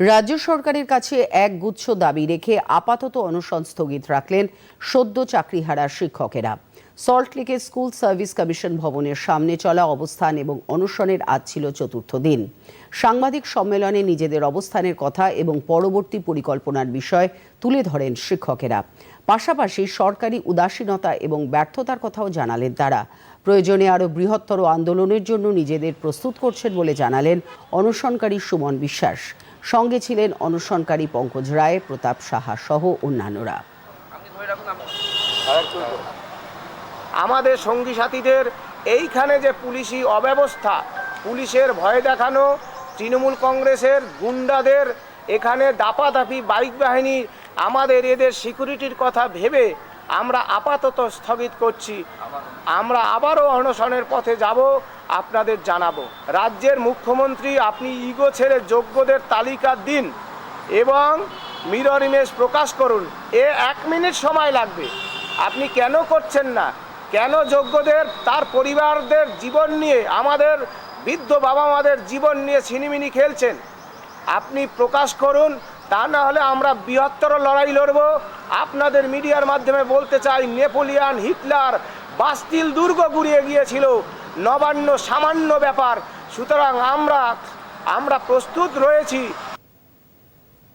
রাজ্য সরকারের কাছে এক গুচ্ছ দাবি রেখে আপাতত অনশন স্থগিত রাখলেন সদ্য চাকরিহারা শিক্ষকেরা। সল্টলেকে স্কুল সার্ভিস কমিশন ভবনের সামনে চলা অবস্থান এবং অনশনের আজ ছিল চতুর্থ দিন। সাংবাদিক সম্মেলনে নিজেদের অবস্থানের কথা এবং পরবর্তী পরিকল্পনার বিষয় তুলে ধরেন শিক্ষকেরা। পাশাপাশি সরকারি উদাসীনতা এবং ব্যর্থতার কথাও জানালেন তারা। প্রয়োজনে আরও বৃহত্তর আন্দোলনের জন্য নিজেদের প্রস্তুত করছেন বলে জানালেন অনশনকারী সুমন বিশ্বাস। সঙ্গে ছিলেন অনশনকারী পঙ্কজ রায়, প্রতাপ সাহা সহ অন্যান্যরা। আমাদের সঙ্গী সাথীদের, এইখানে যে পুলিশি অব্যবস্থা, পুলিশের ভয় দেখানো, তৃণমূল কংগ্রেসের গুন্ডাদের, এখানে দাপাদাপি, বাইক বাহিনী, আমাদের এদের সিকিউরিটির কথা ভেবে আমরা আপাতত স্থগিত করছি। আমরা আবারও অনশনের পথে যাব, আপনাদের জানাব। রাজ্যের মুখ্যমন্ত্রী, আপনি ইগো ছেড়ে যোগ্যদের তালিকা দিন এবং মিরর ইমেজ প্রকাশ করুন। এ এক মিনিট সময় লাগবে। আপনি কেন করছেন না? কেন যোগ্যদের, তার পরিবারদের জীবন নিয়ে, আমাদের বৃদ্ধ বাবা মাদের জীবন নিয়ে ছিনিমিনি খেলছেন? আপনি প্রকাশ করুন, তা না হলে আমরা বৃহত্তর লড়াই লড়ব। আপনাদের মিডিয়ার মাধ্যমে বলতে চাই, নেপোলিয়ান হিটলার বাস্তিল দুর্গ গুড়িয়ে গিয়েছিল। নবান্ন সামান্য ব্যাপার। সুতরাং আমরা আমরা প্রস্তুত রয়েছি।